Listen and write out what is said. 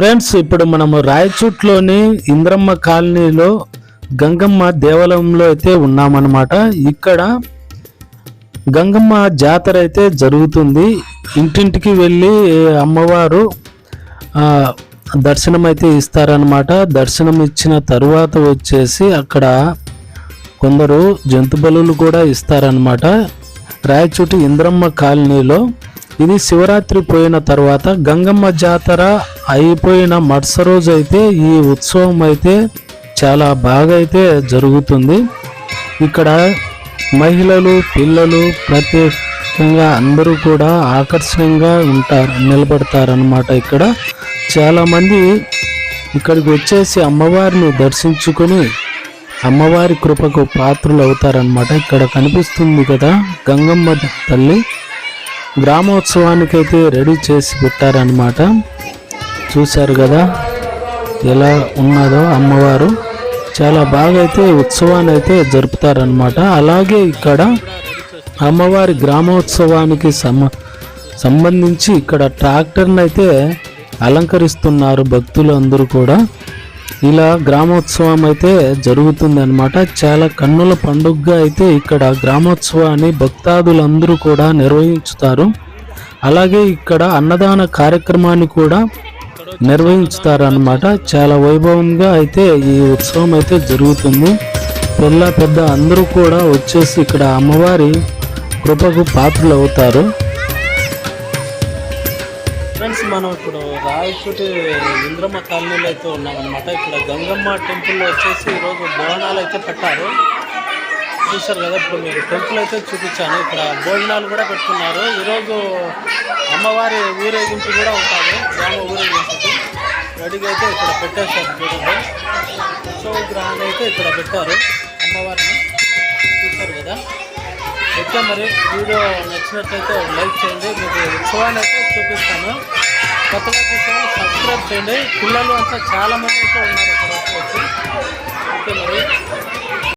Friends ఇప్పుడు మనము రాయచూట్లోని ఇంద్రమ్మ కాలనీలో గంగమ్మ దేవాలయంలో అయితే ఉన్నామన్నమాట. ఇక్కడ గంగమ్మ జాతర అయితే జరుగుతుంది. ఇంటింటికి వెళ్ళి అమ్మవారు దర్శనం అయితే ఇస్తారనమాట దర్శనం ఇచ్చిన తరువాత వచ్చేసి అక్కడ కొందరు జంతు బలులు కూడా ఇస్తారనమాట రాయచూటి ఇంద్రమ్మ కాలనీలో ఇది శివరాత్రి పోయిన తర్వాత గంగమ్మ జాతర అయిపోయిన మరుస రోజు అయితే ఈ ఉత్సవం అయితే చాలా బాగా అయితే జరుగుతుంది. ఇక్కడ మహిళలు పిల్లలు ప్రత్యేకంగా అందరూ కూడా ఆకర్షణీయంగా ఉంటారు నిలబడతారనమాట ఇక్కడ. చాలామంది ఇక్కడికి వచ్చేసి అమ్మవారిని దర్శించుకొని అమ్మవారి కృపకు పాత్రులు అవుతారనమాట ఇక్కడ కనిపిస్తుంది కదా గంగమ్మ తల్లి. గ్రామోత్సవానికైతే రెడీ చేసి పెట్టారనమాట చూశారు కదా ఎలా ఉన్నదో అమ్మవారు. చాలా బాగా అయితే ఉత్సవాన్ని అయితే జరుపుతారనమాట అలాగే ఇక్కడ అమ్మవారి గ్రామోత్సవానికి సమ సంబంధించి ఇక్కడ ట్రాక్టర్ని అయితే అలంకరిస్తున్నారు భక్తులు అందరూ కూడా. ఇలా గ్రామోత్సవం అయితే జరుగుతుంది అనమాట చాలా కన్నుల పండుగగా అయితే ఇక్కడ గ్రామోత్సవాన్ని భక్తాదులందరూ కూడా నిర్వహించుతారు. అలాగే ఇక్కడ అన్నదాన కార్యక్రమాన్ని కూడా నిర్వహించుతారనమాట చాలా వైభవంగా అయితే ఈ ఉత్సవం అయితే జరుగుతుంది. పిల్ల పెద్ద అందరూ కూడా వచ్చేసి ఇక్కడ అమ్మవారి కృపకు పాత్రలు అవుతారు వచ్చేసి మనం ఇప్పుడు రాయచోటి ఇంద్రమ్మ కాలనీలో అయితే ఉన్నామన్నమాట. ఇక్కడ గంగమ్మ టెంపుల్లో వచ్చేసి ఈరోజు భోజనాలు అయితే పెట్టారు. చూశారు కదా ఇప్పుడు మీరు టెంపుల్ అయితే చూపించాను. ఇక్కడ భోజనాలు కూడా పెట్టుకున్నారు. ఈరోజు అమ్మవారి ఊరేగింపు కూడా ఉంటుంది. గ్రామ ఊరేగింపుకి రెడీగా అయితే ఇక్కడ పెట్టేశారు చూడండి. ఉత్సవ విగ్రహాన్ని అయితే ఇక్కడ పెట్టారు అమ్మవారిని. చూశారు కదా. అయితే మరి వీడియో నచ్చినట్లయితే లైక్ చేయండి. మీకు ఉత్సవాన్ని అయితే చూపిస్తాను. కొత్తగా చూసిన సబ్స్క్రైబ్ చేయండి. పిల్లలు అంతా చాలా మంది అయితే ఉన్నారు ఇక్కడ. వచ్చి